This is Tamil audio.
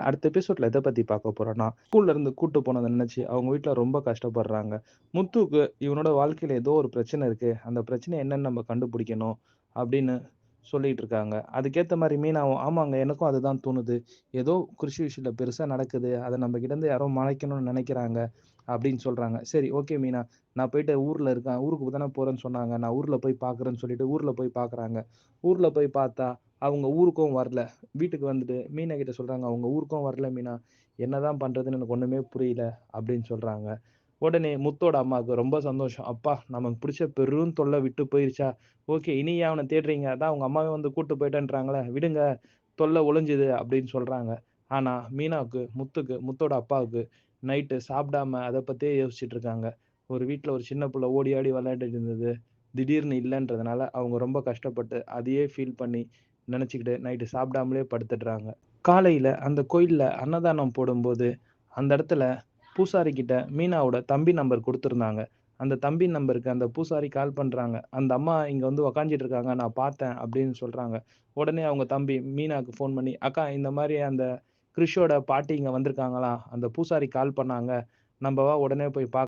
அடுத்த எபிசோட்ல எதை பத்தி பார்க்க போறோம்னா, ஸ்கூல்ல இருந்து கூட்டு போனதை நினைச்சு அவங்க வீட்டுல ரொம்ப கஷ்டப்படுறாங்க. முத்துக்கு இவனோட வாழ்க்கையில ஏதோ ஒரு பிரச்சனை இருக்கு. அந்த பிரச்சனை என்னன்னு நம்ம கண்டுபிடிக்கணும் அப்படின்னு சொல்லிட்டு இருக்காங்க. அதுக்கேற்ற மாதிரி மீனாவும், ஆமாங்க எனக்கும் அதுதான் தோணுது. ஏதோ கிருஷி விஷயத்துல பெருசா நடக்குது. அதை நம்ம கிட்ட இருந்து யாரோ மறைக்கணும்னு நினைக்கிறாங்க அப்படின்னு சொல்றாங்க. சரி ஓகே மீனா, நான் போயிட்டு ஊர்ல இருக்கேன். ஊருக்கு தானே போறேன்னு சொன்னாங்க. நான் ஊர்ல போய் பார்க்குறேன்னு சொல்லிட்டு ஊர்ல போய் பார்க்குறாங்க. ஊர்ல போய் பார்த்தா, அவங்க ஊருக்கும் வரல. வீட்டுக்கு வந்துட்டு மீனா கிட்ட சொல்றாங்க, அவங்க ஊருக்கும் வரல மீனா. என்னதான் பண்றதுன்னு எனக்கு ஒண்ணுமே புரியல அப்படின்னு சொல்றாங்க. உடனே முத்தோட அம்மாவுக்கு ரொம்ப சந்தோஷம். அப்பா நமக்கு பிடிச்ச பெரும் தொல்லை விட்டு போயிருச்சா? ஓகே இனி அவனை தேடுறீங்க? அதான் அவங்க அம்மாவே வந்து கூட்டு போயிட்டேன்றாங்களே. விடுங்க. தொல்லை ஒளிஞ்சுது அப்படின்னு சொல்றாங்க. ஆனா மீனாவுக்கு, முத்துக்கு, முத்தோட அப்பாவுக்கு நைட்டு சாப்பிடாம அதை பத்தியே யோசிச்சுட்டு இருக்காங்க. ஒரு வீட்டில் ஒரு சின்ன புள்ள ஓடி ஆடி விளையாடிட்டு இருந்தது. திடீர்னு இல்லைன்றதுனால அவங்க ரொம்ப கஷ்டப்பட்டு அதையே ஃபீல் பண்ணி நினச்சிக்கிட்டு நைட்டு சாப்பிடாமலே படுத்துடுறாங்க. காலையில் அந்த கோயிலில் அன்னதானம் போடும்போது, அந்த இடத்துல பூசாரி கிட்ட மீனாவோட தம்பி நம்பர் கொடுத்துருந்தாங்க அந்த தம்பி நம்பருக்கு அந்த பூசாரி கால் பண்ணுறாங்க அந்த அம்மா இங்கே வந்து உக்காஞ்சிட்டு இருக்காங்க. நான் பார்த்தேன் அப்படின்னு சொல்கிறாங்க உடனே அவங்க தம்பி மீனாவுக்கு ஃபோன் பண்ணி, அக்கா இந்த மாதிரி அந்த கிறிஷோட பாட்டி இங்கே வந்திருக்காங்களாம். அந்த பூசாரி கால் பண்ணாங்க. நம்ப வா உடனே போய் பார்க்க